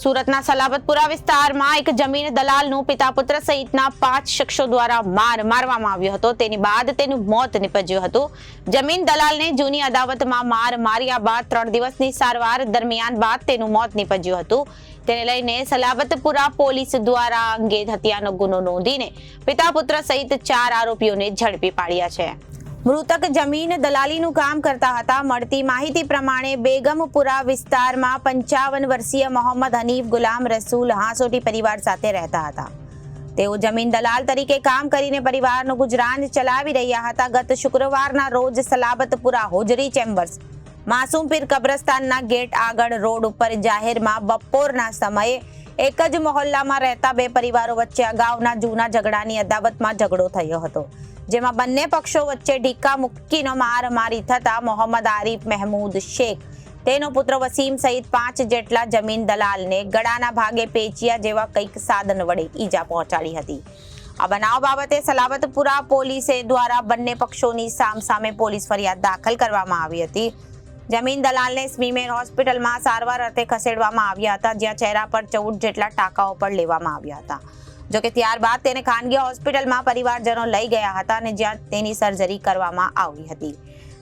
સુરતના સલાબતપુરા વિસ્તારમાં એક જમીન દલાલનું પિતા પુત્ર સહિતના પાંચ શખ્સો દ્વારા માર મારવામાં આવ્યો હતો. તેની બાદ તેનું મોત નિપજ્યું હતું. જમીન દલાલને જૂની અદાવતમાં માર માર્યા બાદ ત્રણ દિવસની સારવાર દરમિયાન બાદ તેનું મોત નીપજ્યું હતું. તેને લઈને સલાબતપુરા પોલીસ દ્વારા અંગે હત્યાનો ગુનો નોંધીને પિતા પુત્ર સહિત ચાર આરોપીઓને ઝડપી પાડ્યા છે. મૃતક જમીન દલાલીનું કામ કરતા હતા. મળતી માહિતી પ્રમાણે બેગમપુરા વિસ્તારમાં પંચાવન વર્ષીય મોહમ્મદ હનીફ ગુલામ રસૂલ હાંસોટી પરિવાર સાથે રહેતા હતા. તેઓ જમીન દલાલ તરીકે કામ કરીને પરિવારનું ગુજરાન ચલાવી રહ્યા હતા. ગત શુક્રવારના રોજ સલાબતપુરા હોજરી ચેમ્બર્સ માસુમપીર કબ્રસ્તાનના ગેટ આગળ રોડ ઉપર જાહેરમાં બપોરના સમયે એક જ મહોલ્લામાં રહેતા બે પરિવારો વચ્ચે અગાઉના જૂના ઝઘડાની અદાવતમાં ઝઘડો થયો હતો. જેમાં બંને પક્ષો વચ્ચે ઢીકા મુક્કીનો માર મારી થતા મોહમ્મદ આરીફ મહેમૂદ શેખ, તેનો પુત્ર વસીમ સહિત પાંચ જેટલા જમીન દલાલને ગળાના ભાગે પેચિયા જેવા કંઈક સાધન વડે ઈજા પહોંચાડી હતી. આ બનાવ બાબતે સલામતપુરા પોલીસે દ્વારા બંને પક્ષોની સામસામે પોલીસ ફરિયાદ દાખલ કરવામાં આવી હતી. જમીન દલાલને સ્મીમેર હોસ્પિટલમાં સારવાર અર્થે ખસેડવામાં આવ્યા હતા, જ્યાં ચહેરા પર ચૌદ જેટલા ટાંકાઓ પણ લેવામાં આવ્યા હતા. જોકે ત્યારબાદ તેને ખાનગી હોસ્પિટલમાં પરિવારજનો લઈ ગયા હતા અને જ્યાં તેની સર્જરી કરવામાં આવી હતી.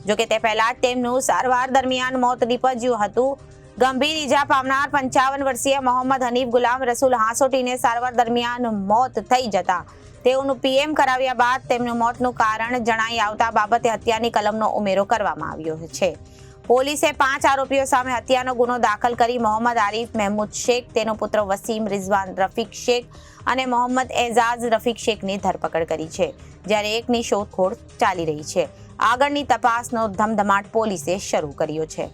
જોકે તે પહેલા જ તેમનું સારવાર દરમિયાન મોત નીપજ્યું હતું. ગંભીર ઈજા પામનાર પંચાવન વર્ષીય મોહમ્મદ હનીફ ગુલામ રસુલ હાંસોટીને સારવાર દરમિયાન મોત થઈ જતા. તેઓનું પીએમ કરાવ્યા બાદ તેમનું મોતનું કારણ જણાઈ આવતા બાબતે હત્યાની કલમનો ઉમેરો કરવામાં આવ્યો છે. પોલીસે પાંચ આરોપીઓ સામે હત્યાનો ગુનો દાખલ કરી મોહમ્મદ આરીફ મહેમૂદ શેખ, તેનો પુત્ર વસીમ રિઝવાન રફીક શેખ અને મોહમ્મદ એઝાઝ રફીક શેખની ધરપકડ કરી છે, જ્યારે એકની શોધખોળ ચાલી રહી છે. આગળની તપાસનો ધમધમાટ પોલીસે શરૂ કર્યો છે.